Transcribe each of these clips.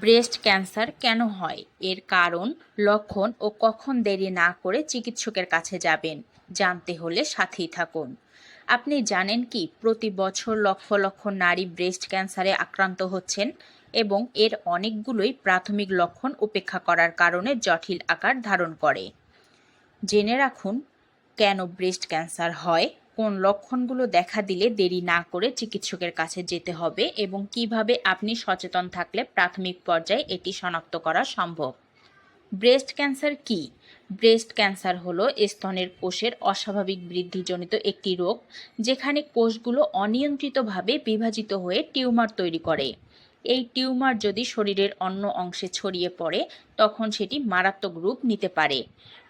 Breast cancer কেন হয়? এর কারণ, লক্ষণ ও কখন দেরি না করে চিকিৎসকের কাছে যাবেন। জানতে হলে সাথেই থাকুন। আপনি জানেন কি, প্রতি বছর লক্ষ লক্ষ নারী ব্রেস্ট ক্যান্সারে আক্রান্ত হচ্ছেন এবং এর অনেকগুলোই প্রাথমিক লক্ষণ উপেক্ষা করার কারণে জটিল আকার ধারণ করে। জেনে রাখুন, কেন ব্রেস্ট ক্যান্সার হয়? কোন লক্ষণগুলো দেখা দিলে দেরি না করে চিকিৎসকের কাছে যেতে হবে এবং কীভাবে আপনি সচেতন থাকলে প্রাথমিক পর্যায়ে এটি শনাক্ত করা সম্ভব? ব্রেস্ট ক্যান্সার কি? ব্রেস্ট ক্যান্সার হলো স্তনের কোষের অস্বাভাবিক বৃদ্ধিজনিত একটি রোগ যেখানে কোষগুলো অনিয়ন্ত্রিতভাবে বিভাজিত হয়ে টিউমার তৈরি করে। এই টিউমার যদি শরীরের অন্য অংশে ছড়িয়ে পড়ে, তখন সেটি মারাত্মক রূপ নিতে পারে।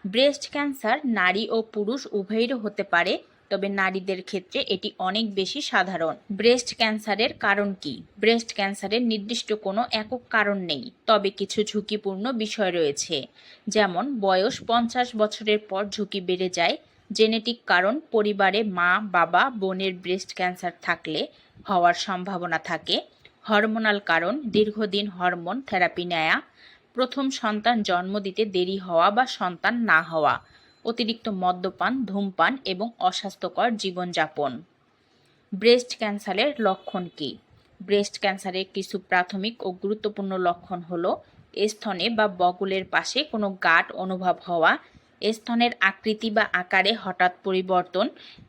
ব্রেস্ট ক্যান্সার নারী ও পুরুষ উভয়েরও হতে পারে তবে নারীদের ক্ষেত্রে এটি অনেক বেশি সাধারণ। ব্রেস্ট ক্যান্সারের কারণ কি? ব্রেস্ট ক্যান্সারের নির্দিষ্ট কোনো একক কারণ নেই, তবে কিছু ঝুঁকিপূর্ণ বিষয় রয়েছে। যেমন, বয়স পঞ্চাশ বছরের পর ঝুঁকি বেড়ে যায়, জেনেটিক কারণ পরিবারে মা, বাবা, বোনের ব্রেস্ট ক্যান্সার থাকলে হওয়ার সম্ভাবনা থাকে, হরমোনাল কারণ, দীর্ঘদিন হরমোন থেরাপি নেয়া, প্রথম সন্তান জন্ম দিতে দেরি হওয়া বা সন্তান না হওয়া। অতিরিক্ত মদ্যপান, ধূমপান এবং অস্বাস্থ্যকর জীবনযাপন। ব্রেস্ট ক্যান্সারের লক্ষণ কী? ব্রেস্ট ক্যান্সারের কিছু প্রাথমিক ও গুরুত্বপূর্ণ লক্ষণ হল স্তনে বা বগলের পাশে কোনো গাঁট অনুভব হওয়া স্তনের আকৃতি বা আকারে হঠাৎ পরিবর্তন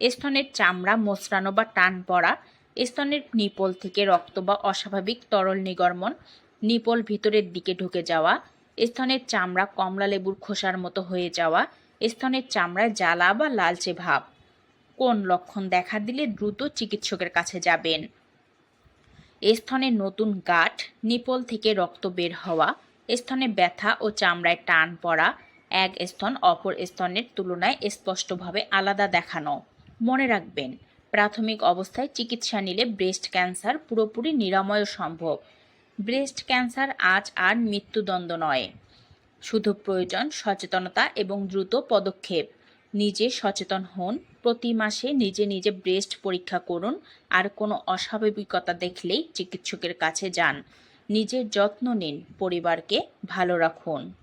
স্তনের চামড়া মোচড়ানো বা টান পড়া স্তনের নিপল থেকে রক্ত বা অস্বাভাবিক তরল নিগর্মন নিপল ভিতরের দিকে ঢুকে যাওয়া স্তনের চামড়া কমলা লেবুর খোসার মতো হয়ে যাওয়া স্তনের চামড়ায় জ্বালা বা লালচে ভাব। কোন লক্ষণ দেখা দিলে দ্রুত চিকিৎসকের কাছে যাবেন? স্তনে নতুন গাঁঠ নিপল থেকে রক্ত বের হওয়া, স্তনে ব্যথা ও চামড়ায় টান পড়া, এক স্তন অপর স্তনের তুলনায় স্পষ্টভাবে আলাদা দেখানো। মনে রাখবেন, প্রাথমিক অবস্থায় চিকিৎসা নিলে ব্রেস্ট ক্যান্সার পুরোপুরি নিরাময় সম্ভব। ব্রেস্ট ক্যান্সার আজ আর মৃত্যুদণ্ড নয়। শুধু প্রয়োজন সচেতনতা এবং দ্রুত পদক্ষেপ। নিজে সচেতন হন, প্রতি মাসে নিজে নিজে ব্রেস্ট পরীক্ষা করুন, আর কোনো অস্বাভাবিকতা দেখলেই চিকিৎসকের কাছে যান। নিজের যত্ন নিন, পরিবারকে ভালো রাখুন।